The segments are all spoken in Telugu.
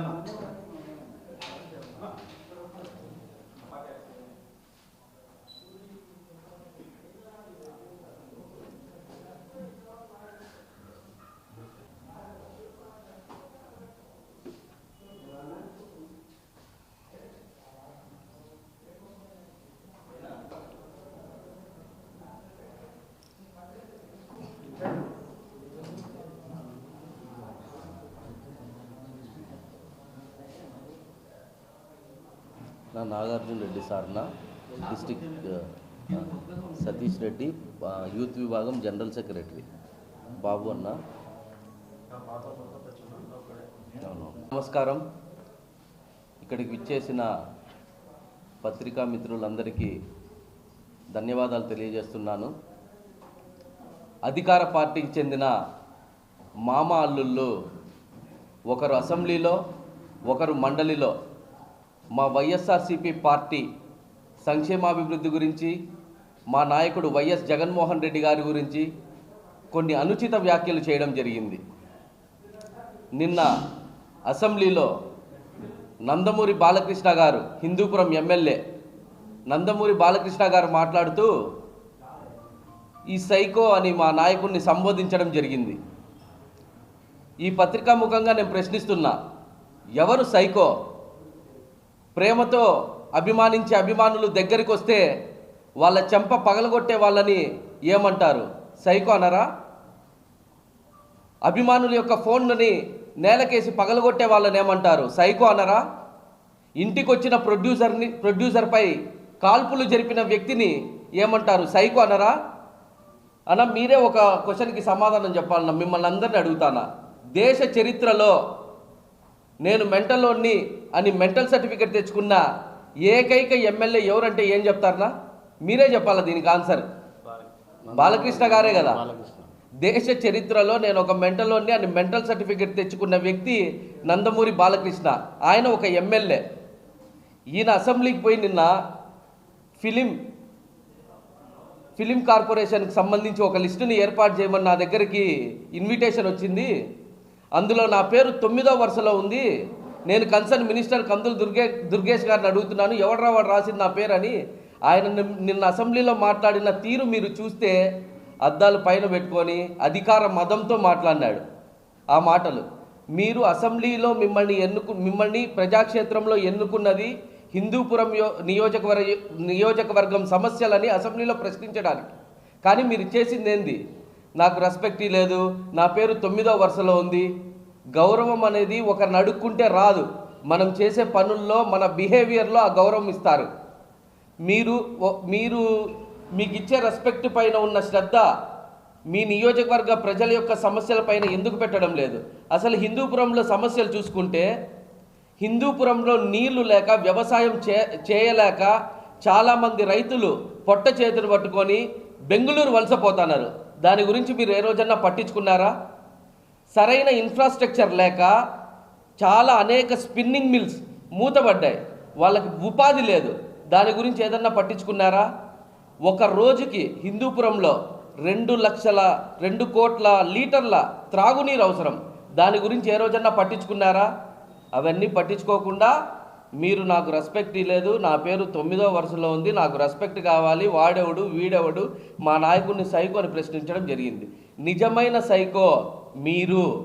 你在 నా నాగార్జున రెడ్డి సార్న డిస్టిక్ సతీష్ రెడ్డి యూత్ విభాగం జనరల్ సెక్రటరీ. బాబు అన్న. నమస్కారం. ఇక్కడికి విచ్చేసిన పత్రికా మిత్రులందరికీ ధన్యవాదాలు తెలియజేస్తున్నాను. అధికార పార్టీకి చెందిన మామ అల్లుళ్ళు ఒకరు అసెంబ్లీలో ఒకరు మండలిలో మా వైఎస్ఆర్సిపి పార్టీ సంక్షేమాభివృద్ధి గురించి మా నాయకుడు వైఎస్ జగన్మోహన్ రెడ్డి గారి గురించి కొన్ని అనుచిత వ్యాఖ్యలు చేయడం జరిగింది. నిన్న అసెంబ్లీలో నందమూరి బాలకృష్ణ గారు హిందూపురం ఎమ్మెల్యే నందమూరి బాలకృష్ణ గారు మాట్లాడుతూ ఈ సైకో అని మా నాయకుడిని సంబోధించడం జరిగింది. ఈ పత్రికా ముఖంగా నేను ప్రశ్నిస్తున్నా ఎవరు సైకో? ప్రేమతో అభిమానించే అభిమానులు దగ్గరికి వస్తే వాళ్ళ చెంప పగలగొట్టే వాళ్ళని ఏమంటారు? సైకో అనరా అభిమానుల యొక్క ఫోన్లని నేలకేసి పగలగొట్టే వాళ్ళని ఏమంటారు? సైకో అనరా ఇంటికి వచ్చిన ప్రొడ్యూసర్ని ప్రొడ్యూసర్పై కాల్పులు జరిపిన వ్యక్తిని ఏమంటారు? సైకో అనరా అన్న మీరే ఒక క్వశ్చన్కి సమాధానం చెప్పాలన్నా మిమ్మల్ని అందరిని అడుగుతానా? దేశ చరిత్రలో నేను మెంటలోని అని మెంటల్ సర్టిఫికెట్ తెచ్చుకున్న ఏకైక ఎమ్మెల్యే ఎవరంటే ఏం చెప్తారనా మీరే చెప్పాలా దీనికి ఆన్సర్ బాలకృష్ణ. గారే కదా? దేశ చరిత్రలో నేను ఒక మెంటల్లోని అని మెంటల్ సర్టిఫికెట్ తెచ్చుకున్న వ్యక్తి నందమూరి బాలకృష్ణ. ఆయన ఒక ఎమ్మెల్యే ఈయన అసెంబ్లీకి పోయి నిన్న ఫిలిం ఫిలిం కార్పొరేషన్కి సంబంధించి ఒక లిస్టుని ఏర్పాటు చేయమని నా దగ్గరికి ఇన్విటేషన్ వచ్చింది. అందులో నా పేరు తొమ్మిదో వరుసలో ఉంది. నేను కన్సర్న్ మినిస్టర్ కందులు దుర్గే దుర్గేష్ గారిని అడుగుతున్నాను ఎవడరా వాడు రాసింది నా పేరని. ఆయన నిన్న అసెంబ్లీలో మాట్లాడిన తీరు మీరు చూస్తే అద్దాలు పైన పెట్టుకొని అధికార మదంతో మాట్లాడినాడు ఆ మాటలు. మీరు అసెంబ్లీలో మిమ్మల్ని ఎన్నుకు మిమ్మల్ని ప్రజాక్షేత్రంలో ఎన్నుకున్నది హిందూపురం నియోజకవర్గ నియోజకవర్గం సమస్యలని అసెంబ్లీలో ప్రశ్నించడానికి. కానీ మీరు చేసింది ఏంది నాకు రెస్పెక్ట్ లేదు నా పేరు తొమ్మిదో వరుసలో ఉంది గౌరవం అనేది ఒకరిని అడుక్కుంటే రాదు. మనం చేసే పనుల్లో మన బిహేవియర్లో ఆ గౌరవం ఇస్తారు. మీరు మీరు మీకు ఇచ్చే రెస్పెక్ట్ పైన ఉన్న శ్రద్ధ మీ నియోజకవర్గ ప్రజల యొక్క సమస్యల పైన ఎందుకు పెట్టడం లేదు? అసలు హిందూపురంలో సమస్యలు చూసుకుంటే హిందూపురంలో నీళ్ళు లేక వ్యవసాయం చే చేయలేక చాలామంది రైతులు పొట్ట చేతులు పట్టుకొని బెంగళూరు వలసపోతున్నారు దాని గురించి మీరు ఏ రోజన్నా పట్టించుకున్నారా? సరైన ఇన్ఫ్రాస్ట్రక్చర్ లేక చాలా అనేక స్పిన్నింగ్ మిల్స్ మూతబడ్డాయి వాళ్ళకి ఉపాధి లేదు. దాని గురించి ఏదన్నా పట్టించుకున్నారా? ఒక రోజుకి హిందూపురంలో రెండు లక్షల రెండు కోట్ల లీటర్ల త్రాగునీరు అవసరం. దాని గురించి ఏ రోజన్నా పట్టించుకున్నారా? అవన్నీ పట్టించుకోకుండా మీరు నాకు రెస్పెక్ట్ లేదు నా పేరు తొమ్మిదో వరుసలో ఉంది. నాకు రెస్పెక్ట్ కావాలి. వాడెవడు వీడెవడు? మా నాయకుడిని సైకో అని ప్రశ్నించడం జరిగింది. నిజమైన సైకో మీరు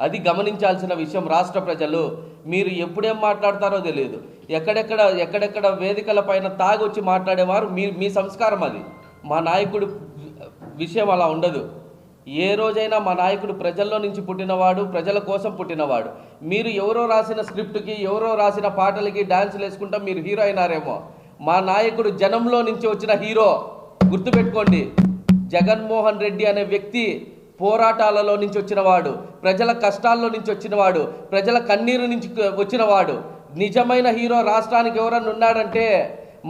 అది గమనించాల్సిన విషయం రాష్ట్ర ప్రజలు మీరు ఎప్పుడేం మాట్లాడతారో తెలియదు. ఎక్కడెక్కడ ఎక్కడెక్కడ వేదికల పైన తాగొచ్చి మాట్లాడేవారు మీ మీ సంస్కారం అది. మా నాయకుడు విషయం అలా ఉండదు. ఏ రోజైనా మా నాయకుడు ప్రజల్లో నుంచి పుట్టినవాడు ప్రజల కోసం పుట్టినవాడు. మీరు ఎవరో రాసిన స్క్రిప్ట్కి ఎవరో రాసిన పాటలకి డాన్సులు వేసుకుంటా మీరు హీరో అయినారేమో. మా నాయకుడు జనంలో నుంచి వచ్చిన హీరో గుర్తుపెట్టుకోండి. జగన్మోహన్ రెడ్డి అనే వ్యక్తి పోరాటాలలో నుంచి వచ్చినవాడు ప్రజల కష్టాల్లో నుంచి వచ్చినవాడు ప్రజల కన్నీరు నుంచి వచ్చినవాడు. నిజమైన హీరో రాష్ట్రానికి ఎవరన్నా ఉన్నాడంటే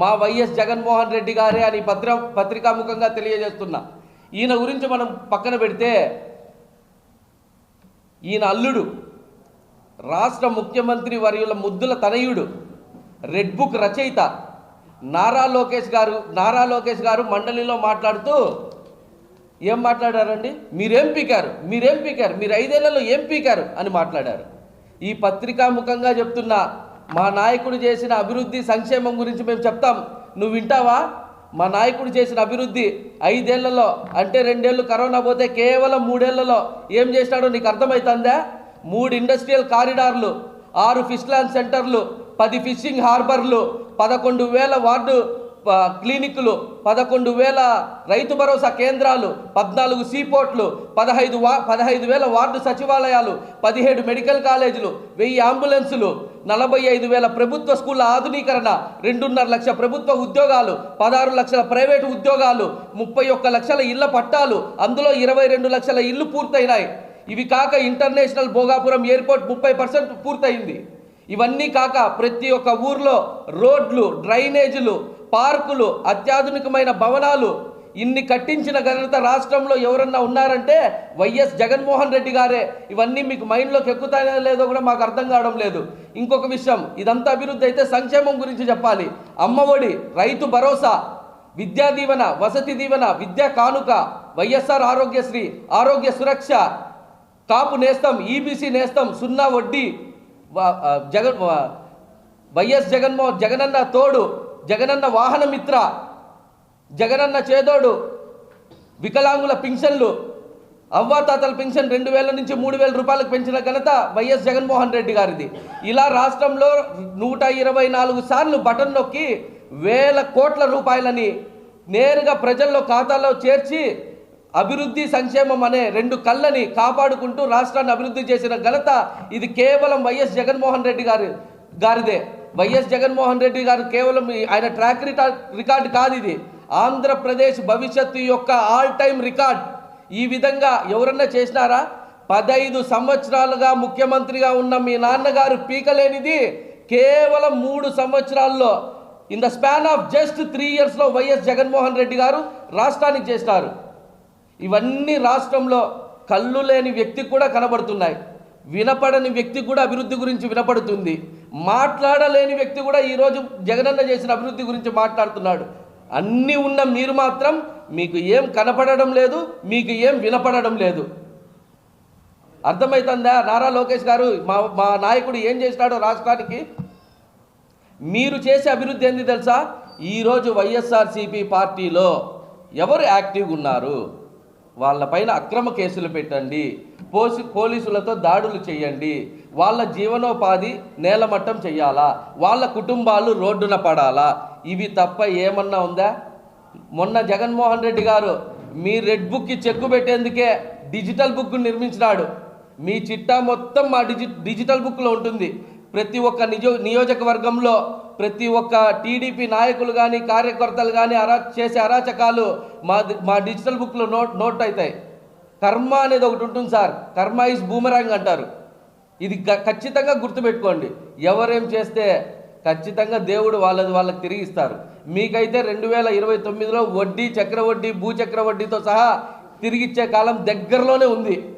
మా వైఎస్ జగన్మోహన్ రెడ్డి గారే అని పత్ర పత్రికాముఖంగా తెలియజేస్తున్నా. ఈయన గురించి మనం పక్కన పెడితే ఈయన అల్లుడు రాష్ట్ర ముఖ్యమంత్రి వర్యుల ముద్దుల తనయుడు రెడ్ బుక్ రచయిత నారా లోకేష్ గారు నారా లోకేష్ గారు మండలిలో మాట్లాడుతూ ఏం మాట్లాడారండి? మీరేం పీకారు? మీరేం పీకారు? మీరు ఐదేళ్ళలో ఏం పీకారు? అని మాట్లాడారు. ఈ పత్రికా ముఖంగా చెప్తున్నా మా నాయకుడు చేసిన అభివృద్ధి సంక్షేమం గురించి మేము చెప్తాం. నువ్వు వింటావా? మా నాయకుడు చేసిన అభివృద్ధి ఐదేళ్ళలో అంటే రెండేళ్ళు కరోనా పోతే కేవలం మూడేళ్ళలో ఏం చేసినాడో నీకు అర్థమవుతుందా మూడు ఇండస్ట్రియల్ కారిడార్లు ఆరు ఫిష్ ల్యాండ్ సెంటర్లు పది ఫిషింగ్ హార్బర్లు పదకొండు వేల వార్డు క్లినిక్లు పదకొండు వేల రైతు భరోసా కేంద్రాలు పద్నాలుగు సీపోర్ట్లు పదహైదు వా పదహైదు వేల వార్డు సచివాలయాలు పదిహేడు మెడికల్ కాలేజీలు వెయ్యి అంబులెన్సులు నలభై ఐదు వేల ప్రభుత్వ స్కూళ్ళ ఆధునీకరణ రెండున్నర లక్ష ప్రభుత్వ ఉద్యోగాలు పదహారు లక్షల ప్రైవేటు ఉద్యోగాలు ముప్పై ఒక్క లక్షల ఇళ్ళ పట్టాలు అందులో ఇరవై రెండు లక్షల ఇల్లు పూర్తయినాయి. ఇవి కాక ఇంటర్నేషనల్ భోగాపురం ఎయిర్పోర్ట్ ముప్పై పర్సెంట్ పూర్తయింది. ఇవన్నీ కాక ప్రతి ఒక్క ఊర్లో రోడ్లు డ్రైనేజీలు పార్కులు అత్యాధునికమైన భవనాలు ఇన్ని కట్టించిన ఘనత రాష్ట్రంలో ఎవరన్నా ఉన్నారంటే వైఎస్ జగన్మోహన్ రెడ్డి గారే. ఇవన్నీ మీకు మైండ్లోకి ఎక్కుతాయో లేదో కూడా మాకు అర్థం కావడం లేదు. ఇంకొక విషయం ఇదంతా అభివృద్ధి అయితే సంక్షేమం గురించి చెప్పాలి. అమ్మఒడి రైతు భరోసా విద్యా దీవెన వసతి దీవెన విద్యా కానుక వైఎస్ఆర్ ఆరోగ్యశ్రీ ఆరోగ్య సురక్ష కాపు నేస్తం ఈబీసీ నేస్తం సున్నా వడ్డీ జగన్ వైఎస్ జగన్మోహన్ జగనన్న తోడు జగనన్న వాహన మిత్ర జగనన్న చేదోడు వికలాంగుల పింఛన్లు అవ్వాతాతల పింఛన్ రెండు వేల నుంచి మూడు వేల రూపాయలకు పెంచిన ఘనత వైఎస్ జగన్మోహన్ రెడ్డి గారిది. ఇలా రాష్ట్రంలో నూట ఇరవై నాలుగు సార్లు బటన్ నొక్కి వేల కోట్ల రూపాయలని నేరుగా ప్రజల్లో ఖాతాలో చేర్చి అభివృద్ధి సంక్షేమం అనే రెండు కళ్ళని కాపాడుకుంటూ రాష్ట్రాన్ని అభివృద్ధి చేసిన ఘనత ఇది కేవలం వైఎస్ జగన్మోహన్ రెడ్డి గారి గారిదే. వైఎస్ జగన్మోహన్ రెడ్డి గారు కేవలం ఆయన ట్రాక్ రికార్డ్ రికార్డు కాదు ఇది. ఆంధ్రప్రదేశ్ భవిష్యత్తు యొక్క ఆల్ టైమ్ రికార్డ్ ఈ విధంగా ఎవరన్నా చేసినారా? పదైదు సంవత్సరాలుగా ముఖ్యమంత్రిగా ఉన్న మీ నాన్నగారు పీకలేనిది కేవలం మూడు సంవత్సరాల్లో. In the span of just three ఇయర్స్లో వైఎస్ జగన్మోహన్ రెడ్డి గారు రాష్ట్రానికి చేస్తారు ఇవన్నీ రాష్ట్రంలో కళ్ళు లేని వ్యక్తి కూడా కనబడుతున్నాయి. వినపడని వ్యక్తి కూడా అభివృద్ధి గురించి వినపడుతుంది. మాట్లాడలేని వ్యక్తి కూడా ఈరోజు జగనన్న చేసిన అభివృద్ధి గురించి మాట్లాడుతున్నాడు. అన్నీ ఉన్న మీరు మాత్రం మీకు ఏం కనపడడం లేదు మీకు ఏం వినపడడం లేదు. అర్థమవుతుందా నారా లోకేష్ గారు మా మా నాయకుడు ఏం చేసినాడో రాష్ట్రానికి? మీరు చేసే అభివృద్ధి ఏంది తెలుసా? ఈరోజు వైఎస్ఆర్సీపీ పార్టీలో ఎవరు యాక్టివ్గా ఉన్నారు? వాళ్ళపైన అక్రమ కేసులు పెట్టండి. పోసి పోలీసులతో దాడులు చేయండి. వాళ్ళ జీవనోపాధి నేలమట్టం చెయ్యాలా వాళ్ళ కుటుంబాలు రోడ్డున పడాలా? ఇవి తప్ప ఏమన్నా ఉందా? మొన్న జగన్మోహన్ రెడ్డి గారు మీ రెడ్ బుక్కి చెక్కు పెట్టేందుకే డిజిటల్ బుక్ నిర్మించినాడు. మీ చిట్టా మొత్తం మా డిజి డిజిటల్ బుక్లో ఉంటుంది. ప్రతి ఒక్క నిజో నియోజకవర్గంలో ప్రతి ఒక్క టీడీపీ నాయకులు కానీ కార్యకర్తలు కానీ అరా చేసే అరాచకాలు మా మా డిజిటల్ బుక్లో నోట్ నోట్ అవుతాయి. కర్మ అనేది ఒకటి ఉంటుంది సార్. కర్మ ఈజ్ బూమరాంగ్ అంటారు. ఇది ఖచ్చితంగా గుర్తుపెట్టుకోండి. ఎవరేం చేస్తే ఖచ్చితంగా దేవుడు వాళ్ళది వాళ్ళకి తిరిగి ఇస్తారు. మీకైతే రెండు వేల ఇరవై తొమ్మిదిలో వడ్డీ చక్రవడ్డీ భూచక్ర వడ్డీతో సహా తిరిగిచ్చే కాలం దగ్గరలోనే ఉంది.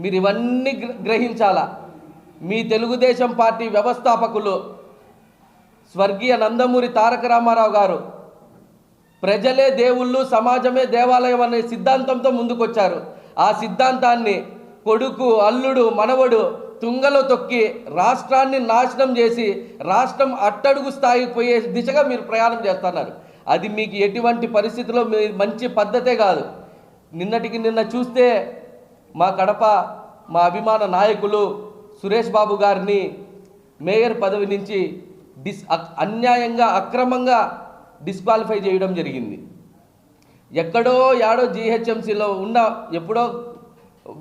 మీరు ఇవన్నీ గ్ర- గ్రహించాలా? మీ తెలుగుదేశం పార్టీ వ్యవస్థాపకులు స్వర్గీయ నందమూరి తారక రామారావు గారు ప్రజలే దేవుళ్ళు సమాజమే దేవాలయం అనే సిద్ధాంతంతో ముందుకొచ్చారు. ఆ సిద్ధాంతాన్ని కొడుకు అల్లుడు మనవడు తుంగలో తొక్కి రాష్ట్రాన్ని నాశనం చేసి రాష్ట్రం అట్టడుగు స్థాయికి పోయే దిశగా మీరు ప్రయాణం చేస్తున్నారు. అది మీకు ఎటువంటి పరిస్థితిలో మీ మంచి పద్ధతే కాదు. నిన్నటికి నిన్న చూస్తే మా కడప మా అభిమాన నాయకులు సురేష్ బాబు గారిని మేయర్ పదవి నుంచి డిస్ అన్యాయంగా అక్రమంగా డిస్క్వాలిఫై చేయడం జరిగింది. ఎక్కడో యాడో జీహెచ్ఎంసీలో ఉన్న ఎప్పుడో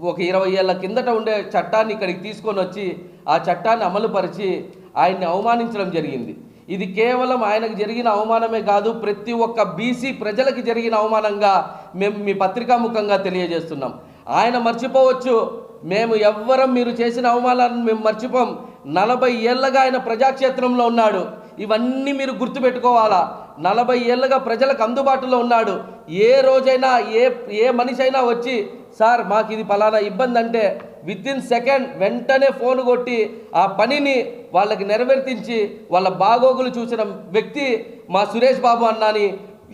ఒక ఇరవై ఏళ్ళ కిందట ఉండే చట్టాన్ని ఇక్కడికి తీసుకొని వచ్చి ఆ చట్టాన్ని అమలుపరిచి ఆయన్ని అవమానించడం జరిగింది. ఇది కేవలం ఆయనకు జరిగిన అవమానమే కాదు ప్రతి ఒక్క బీసీ ప్రజలకి జరిగిన అవమానంగా మేము మీ పత్రికాముఖంగా తెలియజేస్తున్నాం. ఆయన మర్చిపోవచ్చు. మేము ఎవ్వరం మీరు చేసిన అవమానాన్ని మేము మర్చిపోం. నలభై ఏళ్ళగా ఆయన ప్రజాక్షేత్రంలో ఉన్నాడు. ఇవన్నీ మీరు గుర్తుపెట్టుకోవాలా? నలభై ఏళ్ళగా ప్రజలకు అందుబాటులో ఉన్నాడు. ఏ రోజైనా ఏ ఏ మనిషి అయినా వచ్చి సార్ మాకు ఇది ఫలానా ఇబ్బంది అంటే విత్ ఇన్ సెకండ్ వెంటనే ఫోన్ కొట్టి ఆ పనిని వాళ్ళకి నెరవేర్తించి వాళ్ళ బాగోగులు చూసిన వ్యక్తి మా సురేష్ బాబు అన్నాని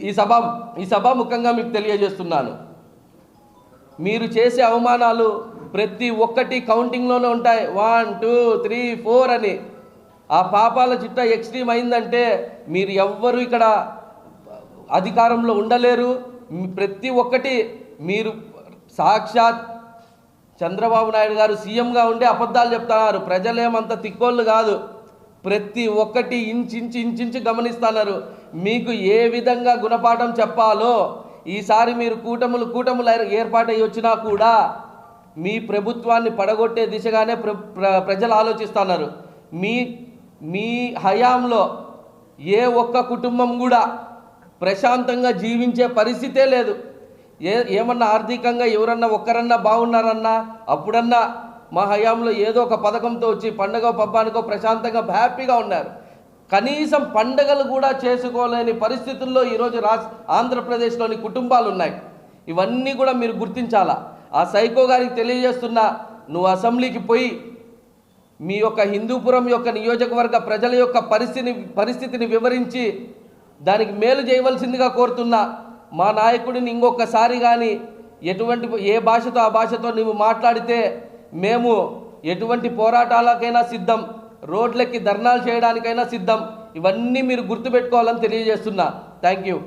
ఈ సభ ఈ సభాముఖంగా మీకు తెలియజేస్తున్నాను. మీరు చేసే అవమానాలు ప్రతి ఒక్కటి కౌంటింగ్లోనే ఉంటాయి. వన్ టూ త్రీ ఫోర్ అని. ఆ పాపాల చిట్ట ఎక్స్ట్రీమ్ అయిందంటే మీరు ఎవ్వరు ఇక్కడ అధికారంలో ఉండలేరు. ప్రతి ఒక్కటి మీరు సాక్షాత్ చంద్రబాబు నాయుడు గారు సీఎంగా ఉండే అబద్ధాలు చెప్తున్నారు. ప్రజలేమంత తిక్కోళ్ళు కాదు. ప్రతి ఒక్కటి ఇంచించి ఇంచించి గమనిస్తున్నారు. మీకు ఏ విధంగా గుణపాఠం చెప్పాలో ఈసారి మీరు కూటములు కూటములు ఏర్పాటై వచ్చినా కూడా మీ ప్రభుత్వాన్ని పడగొట్టే దిశగానే ప్ర ప్ర- ప్రజలు ఆలోచిస్తున్నారు. మీ మీ హయాంలో ఏ ఒక్క కుటుంబం కూడా ప్రశాంతంగా జీవించే పరిస్థితే లేదు. ఏ ఏమన్నా ఆర్థికంగా ఎవరన్నా ఒక్కరన్నా బాగున్నారన్నా అప్పుడన్నా మా హయాంలో ఏదో ఒక పథకంతో వచ్చి పండగ పబ్బానికో ప్రశాంతంగా హ్యాపీగా ఉన్నారు. కనీసం పండగలు కూడా చేసుకోలేని పరిస్థితుల్లో ఈరోజు రాజ్ ఆంధ్రప్రదేశ్లోని కుటుంబాలు ఉన్నాయి ఇవన్నీ కూడా మీరు గుర్తించాలా? ఆ సైకో గారికి తెలియజేస్తున్నా నువ్వు అసెంబ్లీకి పోయి మీ యొక్క హిందూపురం యొక్క నియోజకవర్గ ప్రజల యొక్క పరిస్థితిని పరిస్థితిని వివరించి దానికి మేలు చేయవలసిందిగా కోరుతున్నా మా నాయకుడిని ఇంకొకసారి కానీ ఎటువంటి ఏ భాషతో ఆ భాషతో నువ్వు మాట్లాడితే మేము ఎటువంటి పోరాటాలకైనా సిద్ధం రోడ్లకి ధర్నాలు చేయడానికైనా సిద్ధం. ఇవన్నీ మీరు గుర్తుపెట్టుకోవాలని తెలియజేస్తున్నా. Thank you.